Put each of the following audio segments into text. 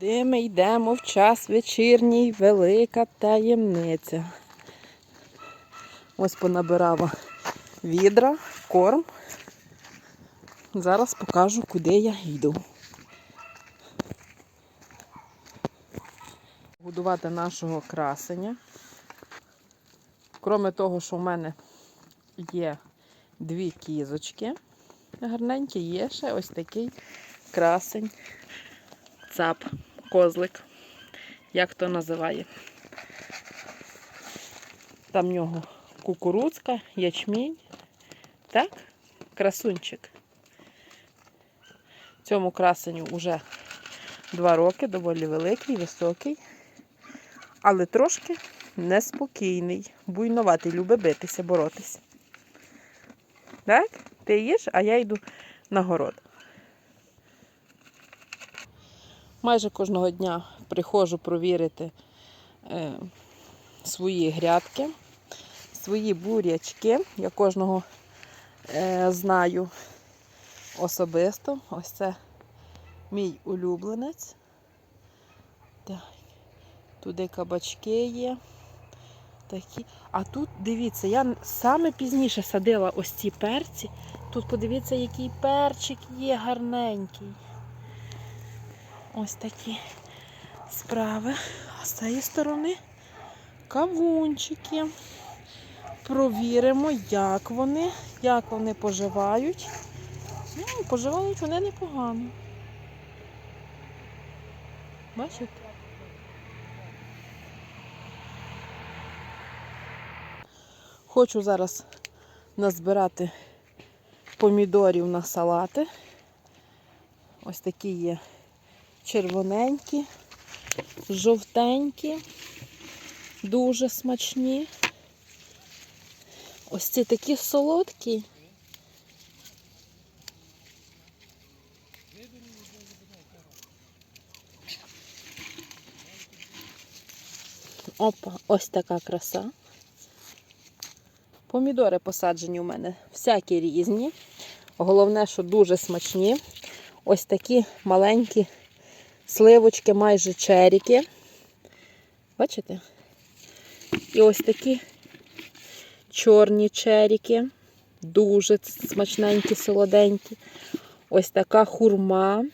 Де ми йдемо в час вечірній, велика таємниця. Ось понабирала відра, корм. Зараз покажу, куди я йду. Годувати нашого красення. Кроме того, що в мене є дві кізочки гарненькі, є ще ось такий красень, цап, козлик, як то називає. Там в нього кукурудзка, ячмінь. Так, красунчик. Цьому красеню вже два роки, доволі великий, високий, але трошки неспокійний, буйноватий, любить битися, боротися. Так? Ти їш, а я йду на город. Майже кожного дня приходжу провірити е, свої грядки, свої бурячки. Я кожного е, знаю особисто. Ось це мій улюбленець. Туди кабачки є. Такі. А тут дивіться, я саме пізніше садила ось ці перці. Тут подивіться, який перчик є гарненький. Ось такі справи. А з цієї сторони кавунчики. Провіримо, як вони, як вони поживають. Ну, поживають вони непогано. Бачите? Хочу зараз назбирати помідорів на салати. Ось такі є червоненькі, жовтенькі, дуже смачні. Ось ці такі солодкі. Опа, ось така краса. Помідори посаджені у мене всякі різні. Головне, що дуже смачні. Ось такі маленькі сливочки, майже черіки. Бачите? І ось такі чорні черіки. Дуже смачненькі, солоденькі. Ось така хурма.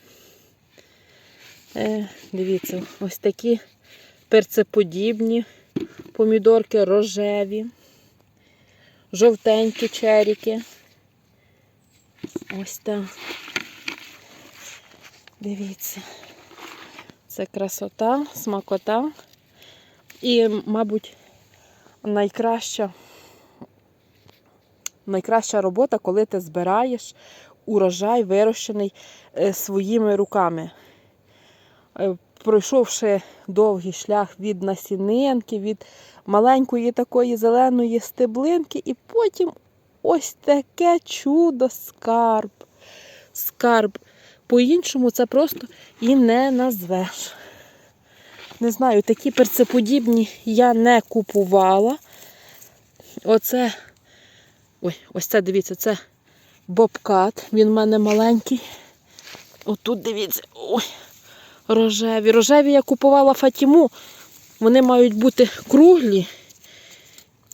Е, Дивіться, ось такі перцеподібні помідорки рожеві жовтенькі черіки. Ось так. Дивіться. Це красота, смакота. І, мабуть, найкраща, найкраща робота, коли ти збираєш урожай, вирощений е, своїми руками. Е, Пройшовши довгий шлях від насінинки, від маленької такої зеленої стеблинки, і потім ось таке чудо скарб. Скарб. По-іншому це просто і не назвеш. Не знаю, такі перцеподібні я не купувала. Оце, ой, ось це, дивіться, це бобкат. Він в мене маленький. Отут дивіться. Ой, рожеві. Рожеві я купувала Фатіму. Вони мають бути круглі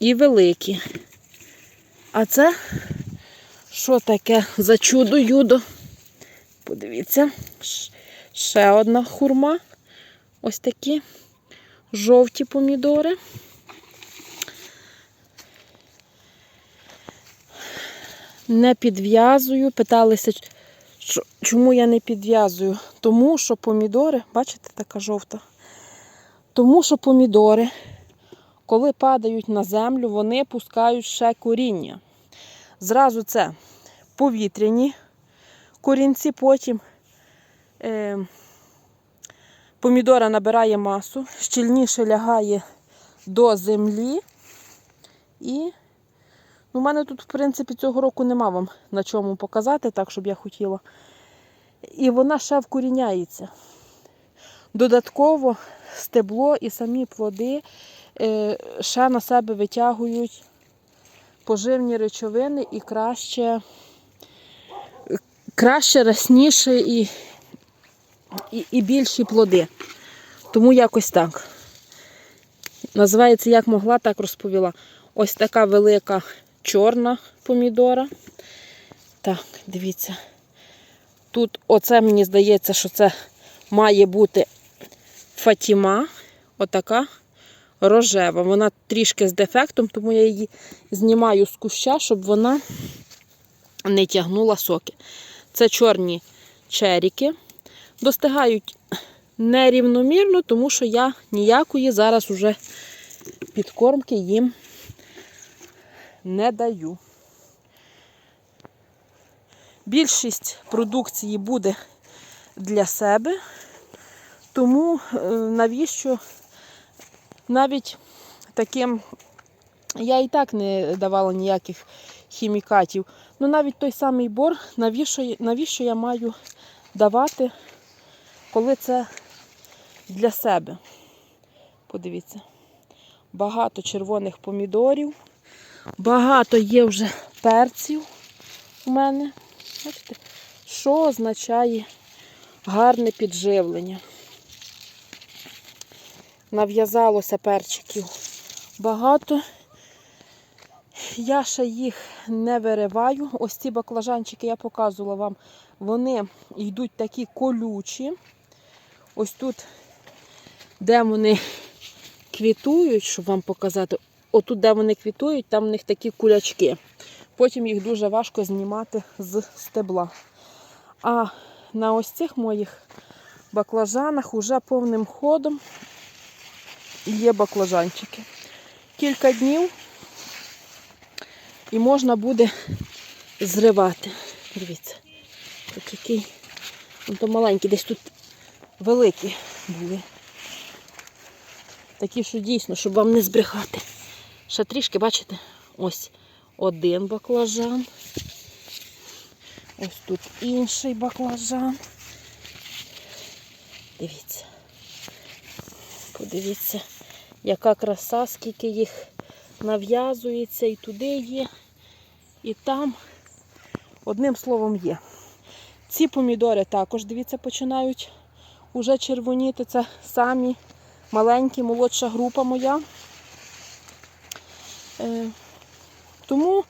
і великі. А це що таке за чудо-юдо? Подивіться, ще одна хурма. Ось такі жовті помідори. Не підв'язую. Питалися, чому я не підв'язую? Тому що помідори, бачите, така жовта. Тому що помідори, коли падають на землю, вони пускають ще коріння. Зразу це повітряні корінці, потім е, помідора набирає масу, щільніше лягає до землі. І ну, в мене тут, в принципі, цього року нема вам на чому показати, так, щоб я хотіла. І вона ще вкоріняється. Додатково стебло і самі плоди е, ще на себе витягують поживні речовини і краще, краще, рясніше і і, і більші плоди. Тому якось так. Називається як могла, так розповіла. Ось така велика чорна помідора. Так, дивіться. Тут оце мені здається, що це має бути Фатіма. Отака рожева. Вона трішки з дефектом, тому я її знімаю з куща, щоб вона не тягнула соки. Це чорні черіки. Достигають нерівномірно, тому що я ніякої зараз уже підкормки їм не даю. Більшість продукції буде для себе, тому е, навіщо навіть таким я і так не давала ніяких хімікатів. Ну навіть той самий бор, навіщо, навіщо я маю давати, коли це для себе. Подивіться, багато червоних помідорів, багато є вже перців у мене. Бачите, що означає гарне підживлення. Нав'язалося перчиків багато. Я ще їх не вириваю. Ось ці баклажанчики я показувала вам. Вони йдуть такі колючі. Ось тут, де вони квітують, щоб вам показати, отут, де вони квітують, там в них такі кулячки. Потім їх дуже важко знімати з стебла. А на ось цих моїх баклажанах уже повним ходом є баклажанчики. Кілька днів і можна буде зривати. Дивіться, от який, ну то маленький, десь тут великі були. Такі, що дійсно, щоб вам не збрехати. Ще трішки, бачите, ось один баклажан. Ось тут інший баклажан. Дивіться. Подивіться, яка краса, скільки їх нав'язується, і туди є, і там. Одним словом є. Ці помідори також, дивіться, починають уже червоніти. Це самі маленькі, молодша група моя. Е, тому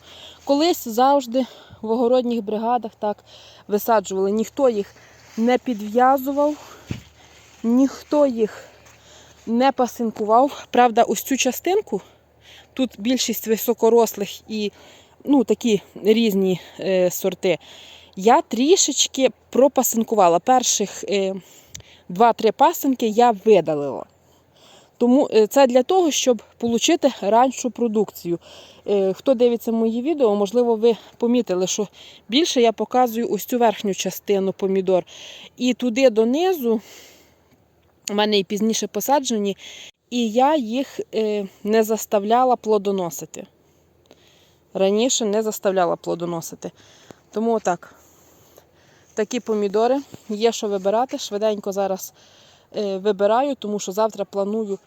колись завжди в огородніх бригадах так висаджували. Ніхто їх не підв'язував, ніхто їх не пасинкував. Правда, ось цю частинку, тут більшість високорослих і ну, такі різні е, сорти. Я трішечки пропасинкувала. Перших е, 2-3 пасинки я видалила. Тому е, це для того, щоб отримати раншу продукцію. Е, Хто дивиться мої відео, можливо, ви помітили, що більше я показую ось цю верхню частину помідор. І туди донизу, у мене і пізніше посаджені, і я їх е, не заставляла плодоносити. Раніше не заставляла плодоносити. Тому отак. Такі помідори. Є що вибирати. Швиденько зараз е, вибираю, тому що завтра планую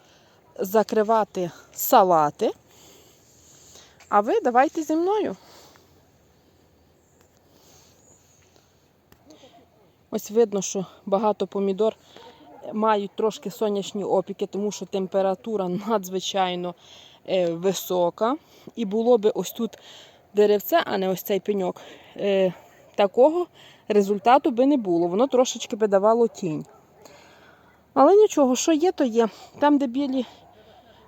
закривати салати. А ви давайте зі мною. Ось видно, що багато помідор мають трошки сонячні опіки, тому що температура надзвичайно висока. І було би ось тут деревце, а не ось цей пеньок, е, такого результату би не було. Воно трошечки би давало тінь. Але нічого, що є, то є. Там, де білі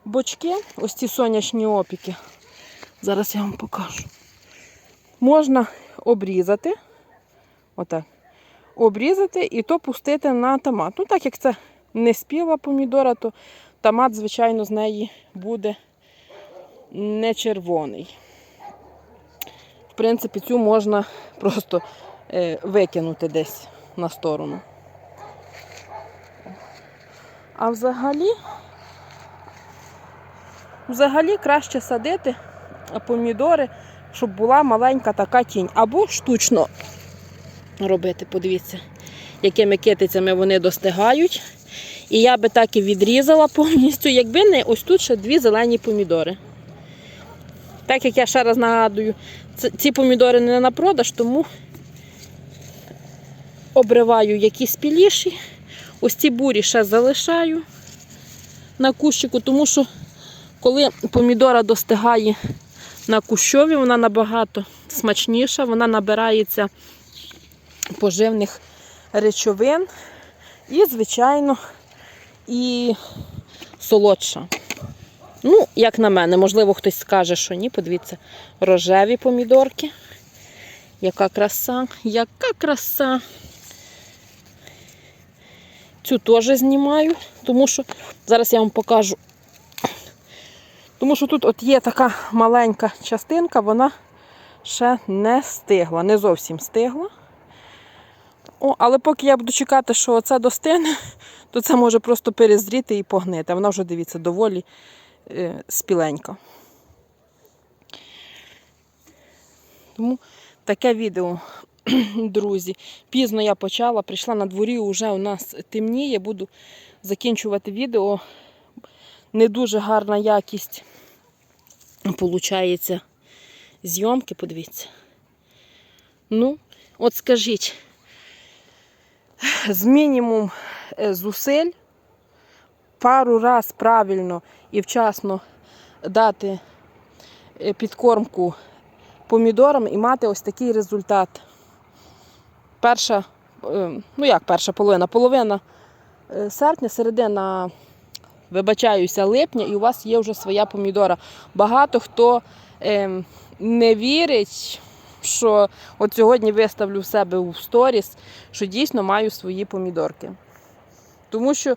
бочки, ось ці сонячні опіки. Зараз я вам покажу. Можна обрізати. Отак. Обрізати і то пустити на томат. Ну, так як це не спіла помідора, то томат, звичайно, з неї буде не червоний. В принципі, цю можна просто е, викинути десь на сторону. А взагалі, взагалі краще садити помідори, щоб була маленька така тінь. Або штучно робити. Подивіться, якими китицями вони достигають. І я би так і відрізала повністю, якби не ось тут ще дві зелені помідори. Так як я ще раз нагадую, ці помідори не на продаж, тому обриваю які спіліші Ось ці бурі ще залишаю на кущику, тому що коли помідора достигає на кущові, вона набагато смачніша, вона набирається поживних речовин і, звичайно, і солодша. Ну, як на мене, можливо, хтось скаже, що ні. Подивіться, рожеві помідорки. Яка краса, яка краса. Цю теж знімаю, тому що зараз я вам покажу. Тому що тут от є така маленька частинка, вона ще не стигла, не зовсім стигла. О, але поки я буду чекати, що це достигне, то це може просто перезріти і погнити. Вона вже, дивіться, доволі спіленька. Тому таке відео, друзі. Пізно я почала, прийшла на дворі, вже у нас темніє, буду закінчувати відео. Не дуже гарна якість получається зйомки, подивіться. Ну, от скажіть, з мінімум е, зусиль пару раз правильно і вчасно дати е, підкормку помідорам і мати ось такий результат. Перша, е, ну як перша половина, половина е, серпня, середина, вибачаюся, липня, і у вас є вже своя помідора. Багато хто е, не вірить, що от сьогодні виставлю в себе у сторіс, що дійсно маю свої помідорки. Тому що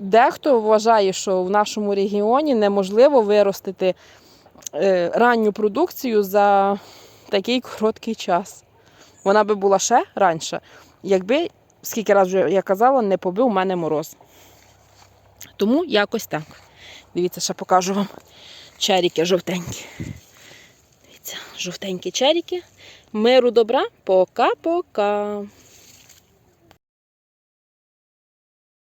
дехто вважає, що в нашому регіоні неможливо виростити е, ранню продукцію за такий короткий час. Вона би була ще раніше, якби, скільки разів я казала, не побив мене мороз. Тому якось так. Дивіться, ще покажу вам черіки жовтенькі. Дивіться, жовтенькі черіки. Миру добра. Пока-пока.